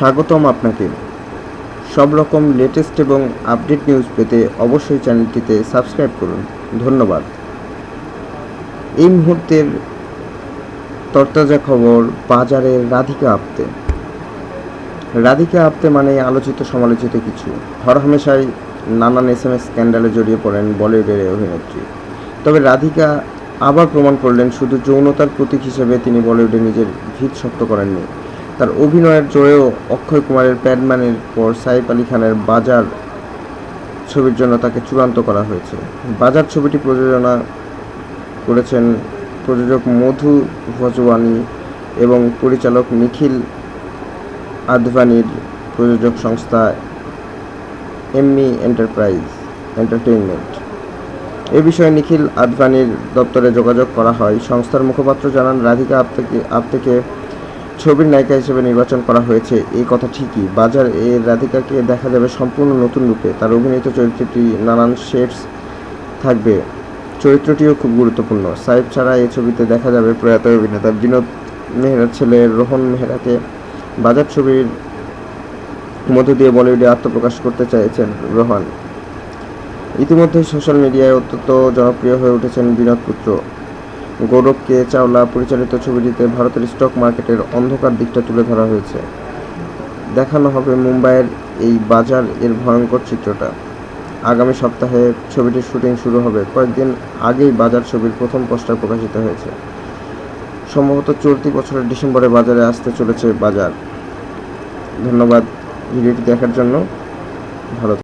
স্বাগতম আপনাকে। সব রকম লেটেস্ট এবং আপডেট নিউজ পেতে অবশ্যই চ্যানেলটিতে সাবস্ক্রাইব করুন। ধন্যবাদ। এই মুহূর্তের তরতাজা খবর বাজারে রাধিকা আপ্তে। রাধিকা আপ্তে মানে আলোচিত সমালোচিত কিছু। হরহামেশাই নানান এস এম এস স্ক্যান্ডালে জড়িয়ে পড়েন বলিউডের অভিনেত্রী। তবে রাধিকা আবার প্রমাণ করলেন, শুধু যৌনতার প্রতীক হিসেবে তিনি বলিউডে নিজের ভিত শক্ত করেননি। তার অভিনয়ের জোরেও অক্ষয় কুমারের প্যাডম্যানের পর সাইফ আলী খানের বাজার ছবির জন্য তাকে চূড়ান্ত করা হয়েছে। বাজার ছবিটি প্রযোজনা করেছেন প্রযোজক মধু ভজওয়ানি এবং পরিচালক নিখিল আদভানির প্রযোজক সংস্থা এমমি এন্টারপ্রাইজ এন্টারটেইনমেন্ট। এ বিষয়ে নিখিল আদভানির দপ্তরে যোগাযোগ করা হয়। সংস্থার মুখপাত্র জানান, রাধিকা আপ্তেকে আপ্তেকে ছবির নায়িকা হিসেবে নির্বাচন করা হয়েছে। এই কথা ঠিকই। বাজার এ রাধিকাকে দেখা যাবে সম্পূর্ণ নতুন রূপে। তার অভিনীত চরিত্রটি নানান শেডস থাকবে। চরিত্রটিও খুব গুরুত্বপূর্ণ। সাইফ ছাড়া এই ছবিতে দেখা যাবে প্রয়াত অভিনেতা বিনোদ মেহরার ছেলে রোহন মেহরাকে। বাজার ছবির মধ্য দিয়ে বলিউডে আত্মপ্রকাশ করতে চাইছেন রোহন। ইতিমধ্যে সোশ্যাল মিডিয়ায় অত্যন্ত জনপ্রিয় হয়ে উঠেছেন বিনোদ পুত্র। গৌরব কে চাওলা পরিচালিত ছবিটিতে ভারতের স্টক মার্কেটের অন্ধকার দিকটা তুলে ধরা হয়েছে। দেখানো হবে মুম্বাইয়ের এই বাজার এর ভয়ঙ্কর চিত্রটা। আগামী সপ্তাহে ছবিটির শুটিং শুরু হবে। কয়েকদিন আগেই বাজার ছবির প্রথম পোস্টার প্রকাশিত হয়েছে। সম্ভবত চলতি বছরের ডিসেম্বরে বাজারে আসতে চলেছে বাজার। ধন্যবাদ ভিডিওটি দেখার জন্য। ভালো